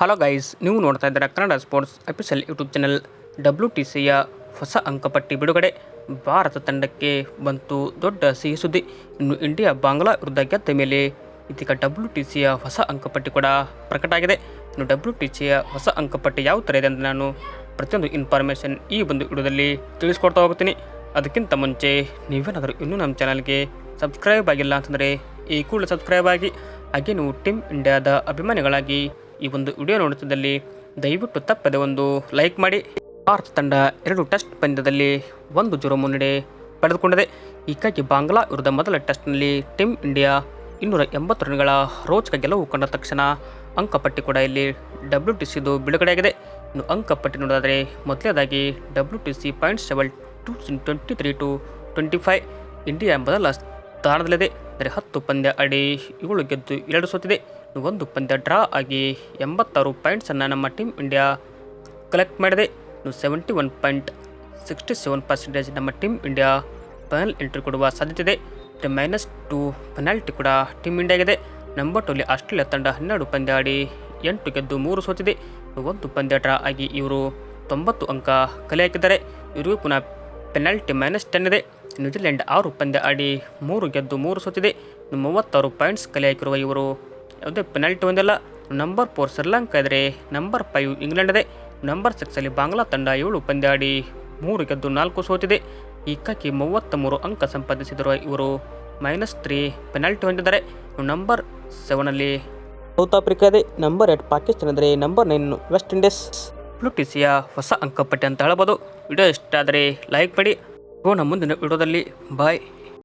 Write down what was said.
Hello guys ನೀವು ನೋಡ್ತಾ ಇದ್ದೀರಾ Kannada sports official YouTube channel W T ಸಿಯ ಹೊಸ ಅಂಕಪಟ್ಟಿ ಬಿಡುಗಡೆ. ಭಾರತ ತಂಡಕ್ಕೆ ಬಂತು ದೊಡ್ಡ ಸಿಹಿ ಸುದ್ದಿ. ಇನ್ನು ಇಂಡಿಯಾ ಬಾಂಗ್ಲಾ ವಿರುದ್ಧ ಗೆದ್ದ ಮೇಲೆ ಇದೀಗ ಡಬ್ಲ್ಯೂ ಟಿ ಸಿಯ ಹೊಸ ಅಂಕಪಟ್ಟಿ ಕೂಡ ಪ್ರಕಟ ಆಗಿದೆ. ಇನ್ನು ಡಬ್ಲ್ಯೂ ಟಿ ಸಿಯ ಹೊಸ ಅಂಕಪಟ್ಟಿ ಯಾವ ಥರ ಇದೆ ಅಂತ ನಾನು ಪ್ರತಿಯೊಂದು ಇನ್ಫಾರ್ಮೇಷನ್ ಈ ಒಂದು ವಿಡಿಯೋದಲ್ಲಿ ತಿಳಿಸ್ಕೊಡ್ತಾ ಹೋಗ್ತೀನಿ. ಅದಕ್ಕಿಂತ ಮುಂಚೆ ನೀವೇನಾದರೂ ಇನ್ನೂ ನಮ್ಮ ಚಾನಲ್ಗೆ ಸಬ್ಸ್ಕ್ರೈಬ್ ಆಗಿಲ್ಲ ಅಂತಂದರೆ ಈ ಕೂಡಲೇ ಸಬ್ಸ್ಕ್ರೈಬ್ ಆಗಿ. ಹಾಗೆ ನೀವು ಟೀಮ್ ಇಂಡಿಯಾದ ಅಭಿಮಾನಿಗಳಾಗಿ ಈ ಒಂದು ವಿಡಿಯೋ ನೋಡುತ್ತಿದ್ದಲ್ಲಿ ದಯವಿಟ್ಟು ತಪ್ಪದೆ ಒಂದು ಲೈಕ್ ಮಾಡಿ. ಭಾರತ ತಂಡ ಎರಡು ಟೆಸ್ಟ್ ಪಂದ್ಯದಲ್ಲಿ ಒಂದು ಜೀರೋ ಮುನ್ನಡೆ ಪಡೆದುಕೊಂಡಿದೆ. ಹೀಗಾಗಿ ಬಾಂಗ್ಲಾ ವಿರುದ್ಧ ಮೊದಲ ಟೆಸ್ಟ್ನಲ್ಲಿ ಟೀಮ್ ಇಂಡಿಯಾ ಇನ್ನೂರ ಎಂಬತ್ತು ರನ್ಗಳ ರೋಚಕ ಗೆಲುವು ಕಂಡ ತಕ್ಷಣ ಅಂಕಪಟ್ಟಿ ಕೂಡ ಇಲ್ಲಿ ಡಬ್ಲ್ಯೂ ಟಿ ಸಿದು ಬಿಡುಗಡೆಯಾಗಿದೆ. ಇನ್ನು ಅಂಕಪಟ್ಟಿ ನೋಡೋದಾದರೆ ಮೊದಲನೇದಾಗಿ W T C point ಸೆವೆಲ್ two twenty three two twenty five. India ಮೊದಲ ಸ್ಥಾನದಲ್ಲಿದೆ. ಅಂದರೆ ಹತ್ತು ಪಂದ್ಯ ಆಡಿ ಏಳು ಗೆದ್ದು ಎರಡು ಸೋತಿದೆ. ಒಂದು ಪಂದ್ಯ ಡ್ರಾ ಆಗಿ ಎಂಬತ್ತಾರು ಪಾಯಿಂಟ್ಸನ್ನು ನಮ್ಮ ಟೀಮ್ ಇಂಡಿಯಾ ಕಲೆಕ್ಟ್ ಮಾಡಿದೆ. ಇನ್ನು seventy one point sixty seven percentage ನಮ್ಮ ಟೀಮ್ ಇಂಡಿಯಾ ಫೈನಲ್ ಎಂಟ್ರಿ ಕೊಡುವ ಸಾಧ್ಯತೆ ಇದೆ. ಮೈನಸ್ ಟು ಪೆನಾಲ್ಟಿ ಕೂಡ ಟೀಮ್ ಇಂಡಿಯಾಗಿದೆ ನಂಬರ್ ಟೂಲಿ ಆಸ್ಟ್ರೇಲಿಯಾ ತಂಡ ಹನ್ನೆರಡು ಪಂದ್ಯ ಆಡಿ ಎಂಟು ಗೆದ್ದು ಮೂರು ಸೋತಿದೆ. ಒಂದು ಪಂದ್ಯ ಡ್ರಾ ಆಗಿ ಇವರು ತೊಂಬತ್ತು ಅಂಕ ಕಲೆ ಹಾಕಿದ್ದಾರೆ. ಇವರಿಗೂ ಪುನಃ ಪೆನಾಲ್ಟಿ ಮೈನಸ್ ಟೆನ್ ಇದೆ. ನ್ಯೂಜಿಲೆಂಡ್ ಆರು ಪಂದ್ಯ ಆಡಿ ಮೂರು ಗೆದ್ದು ಮೂರು ಸೋತಿದೆ. ಮೂವತ್ತಾರು ಪಾಯಿಂಟ್ಸ್ ಕಲೆ ಹಾಕಿರುವ ಇವರು ಯಾವುದೇ ಪೆನಾಲ್ಟಿ ಹೊಂದಿಲ್ಲ ನಂಬರ್ ಫೋರ್ ಶ್ರೀಲಂಕಾ ಇದ್ರೆ ನಂಬರ್ ಫೈವ್ ಇಂಗ್ಲೆಂಡ್ ಇದೆ ನಂಬರ್ ಸಿಕ್ಸಲ್ಲಿ ಬಾಂಗ್ಲಾ ತಂಡ ಏಳು ಪಂದ್ಯಾಡಿ ಮೂರು ಗೆದ್ದು ನಾಲ್ಕು ಸೋತಿದೆ. ಈಕಕ್ಕೆ ಮೂವತ್ತ ಮೂರು ಅಂಕ ಸಂಪಾದಿಸಿದರು ಇವರು ಮೈನಸ್ ತ್ರೀ ಪೆನಾಲ್ಟಿ ಹೊಂದಿದ್ದಾರೆ. ನಂಬರ್ ಸೆವೆನಲ್ಲಿ ಸೌತ್ ಆಫ್ರಿಕಾ ಇದೆ ನಂಬರ್ ಏಟ್ ಪಾಕಿಸ್ತಾನ ಇದ್ದರೆ ನಂಬರ್ ನೈನ್ ವೆಸ್ಟ್ ಇಂಡೀಸ್ ಪ್ಲೂಟಿಸಿಯ ಹೊಸ ಅಂಕಪಟ್ಟಿ ಅಂತ ಹೇಳ್ಬೋದು. ವಿಡಿಯೋ ಇಷ್ಟ ಆದರೆ ಲೈಕ್ ಮಾಡಿ. ನಮ್ಮ ಮುಂದಿನ ವಿಡಿಯೋದಲ್ಲಿ. ಬಾಯ್